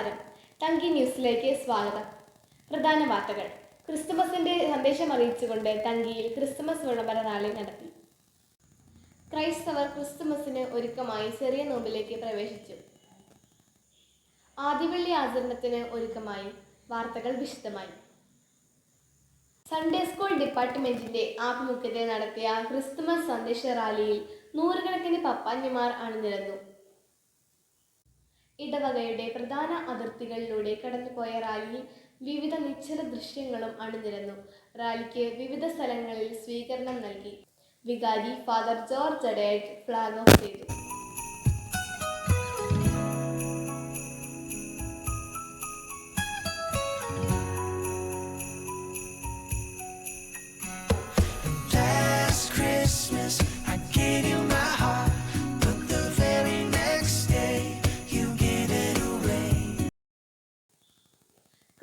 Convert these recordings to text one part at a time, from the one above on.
തങ്കി ന്യൂസിലേക്ക് സ്വാഗതം. പ്രധാന വാർത്തകൾ. ക്രിസ്തുമസിന്റെ സന്ദേശം അറിയിച്ചുകൊണ്ട് തങ്കിയിൽ ക്രിസ്തുമസ് വിളംബര റാലി നടത്തി. ക്രൈസ്തവർ ക്രിസ്തുമസിന് ഒരുക്കമായി ചെറിയ നോമ്പിലേക്ക് പ്രവേശിച്ചു. ആദിവള്ളി ആചരണത്തിന് ഒരുക്കമായി. വാർത്തകൾ വിശദമായി. സൺഡേ സ്കൂൾ ഡിപ്പാർട്ട്മെന്റിന്റെ ആഭിമുഖ്യത്തിൽ നടത്തിയ ക്രിസ്തുമസ് സന്ദേശ റാലിയിൽ നൂറുകണക്കിന് പപ്പാഞ്ഞിമാർ അണിനിരന്നു. ഇടവകയുടെ പ്രധാന അതിർത്തികളിലൂടെ കടന്നുപോയ റാലിയിൽ വിവിധ നിശ്ചല ദൃശ്യങ്ങളും അണിനിരന്നു. റാലിക്ക് വിവിധ സ്ഥലങ്ങളിൽ സ്വീകരണം നൽകി. വികാരി father George Adayat flag off ചെയ്തു.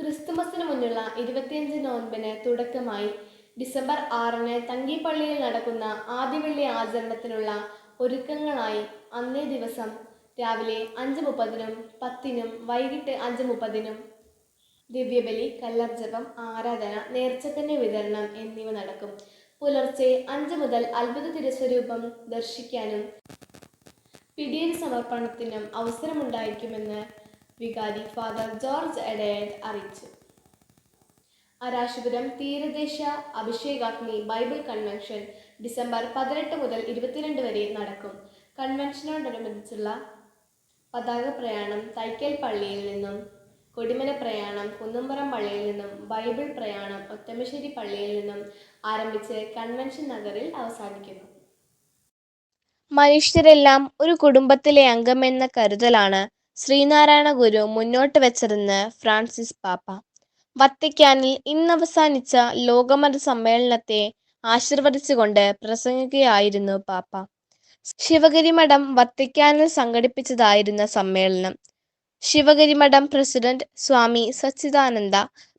ക്രിസ്തുമസിന് മുന്നുള്ള ഇരുപത്തിയഞ്ച് നോൻപിന് തുടക്കമായി ഡിസംബർ ആറിന് തങ്കിപ്പള്ളിയിൽ നടക്കുന്ന ആദ്യവെള്ളി ആചരണത്തിനുള്ള ഒരുക്കങ്ങളായി അന്നേ ദിവസം രാവിലെ അഞ്ച് മുപ്പതിനും പത്തിനും വൈകിട്ട് അഞ്ച് മുപ്പതിനും ദിവ്യബലി കല്ലർജപം ആരാധന നേർച്ചക്കന്യ വിതരണം എന്നിവ നടക്കും. പുലർച്ചെ അഞ്ച് മുതൽ അത്ഭുത തിരുസ്വരൂപം ദർശിക്കാനും പിടിയൻ സമർപ്പണത്തിനും അവസരമുണ്ടായിരിക്കുമെന്ന് വികാരി ഫാദർ ജോർജ് എഡയഡ് അറിയിച്ചു. അരാശുപുരം തീരദേശ അഭിഷേകാഗ്നി ബൈബിൾ കൺവെൻഷൻ ഡിസംബർ പതിനെട്ട് മുതൽ ഇരുപത്തിരണ്ട് വരെ നടക്കും. കൺവെൻഷനോടനുബന്ധിച്ചുള്ള പതാക പ്രയാണം തൈക്കൽ പള്ളിയിൽ നിന്നും കൊടിമല പ്രയാണം കുന്നുംപുറം പള്ളിയിൽ നിന്നും ബൈബിൾ പ്രയാണം ഒറ്റമശ്ശേരി പള്ളിയിൽ നിന്നും ആരംഭിച്ച് കൺവെൻഷൻ നഗറിൽ അവസാനിക്കുന്നു. മനുഷ്യരെല്ലാം ഒരു കുടുംബത്തിലെ അംഗമെന്ന കരുതലാണ് ശ്രീനാരായണ ഗുരു മുന്നോട്ട് വെച്ചതെന്ന് ഫ്രാൻസിസ് പാപ്പ. വത്തിക്കാനിൽ ഇന്നവസാനിച്ച ലോകമത സമ്മേളനത്തെ ആശീർവദിച്ചുകൊണ്ട് പ്രസംഗിക്കുകയായിരുന്നു പാപ്പ. ശിവഗിരി മഠം വത്തിക്കാനിൽ സംഘടിപ്പിച്ചതായിരുന്ന സമ്മേളനം. ശിവഗിരി മഠം പ്രസിഡന്റ് സ്വാമി സച്ചിദാനന്ദ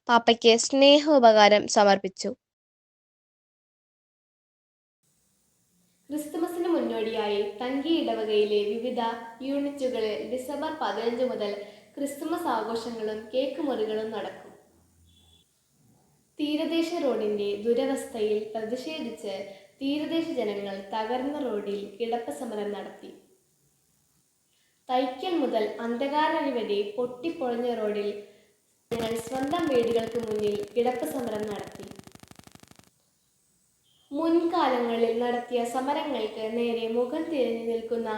പാപ്പയ്ക്ക് സ്നേഹോപകാരം സമർപ്പിച്ചു. ക്രിസ്തുമസിന് മുന്നോടിയായി തങ്കി ഇടവകയിലെ വിവിധ യൂണിറ്റുകളിൽ ഡിസംബർ പതിനഞ്ച് മുതൽ ക്രിസ്തുമസ് ആഘോഷങ്ങളും കേക്ക് മുറികളും നടക്കും. തീരദേശ റോഡിന്റെ ദുരവസ്ഥയിൽ പ്രതിഷേധിച്ച് തീരദേശ ജനങ്ങൾ തകർന്ന റോഡിൽ കിടപ്പ് സമരം നടത്തി. തൈക്കൽ മുതൽ അന്ധകാരഴി വരെ പൊട്ടിപ്പൊളിഞ്ഞ റോഡിൽ ജനങ്ങൾ സ്വന്തം വീടുകൾക്ക് മുന്നിൽ കിടപ്പ് സമരം നടത്തി. മുൻകാലങ്ങളിൽ നടത്തിയ സമരങ്ങൾക്ക് നേരെ മുഖം തിരിഞ്ഞു നിൽക്കുന്ന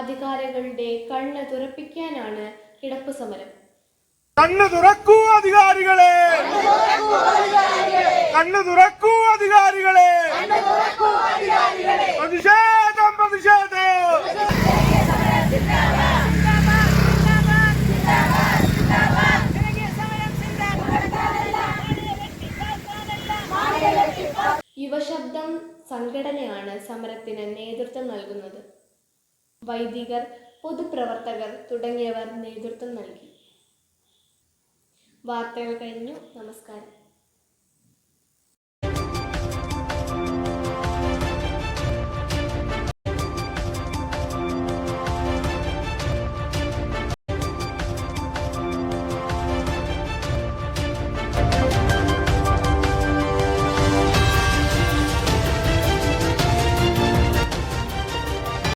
അധികാരികളുടെ കണ്ണ് തുറപ്പിക്കാനാണ് കിടപ്പ് സമരം. കണ്ണു തുറക്കൂ അധികാരികളെ. കണ്ണു തുറക്കൂ അധികാരികളെ. പ്രതിഷേധം പ്രതിഷേധം. യുവശബ്ദം സംഘടനയാണ് സമരത്തിന് നേതൃത്വം നൽകുന്നത്. വൈദികർ പൊതുപ്രവർത്തകർ തുടങ്ങിയവർ നേതൃത്വം നൽകി. വാർത്തകൾ കഴിഞ്ഞു. നമസ്കാരം.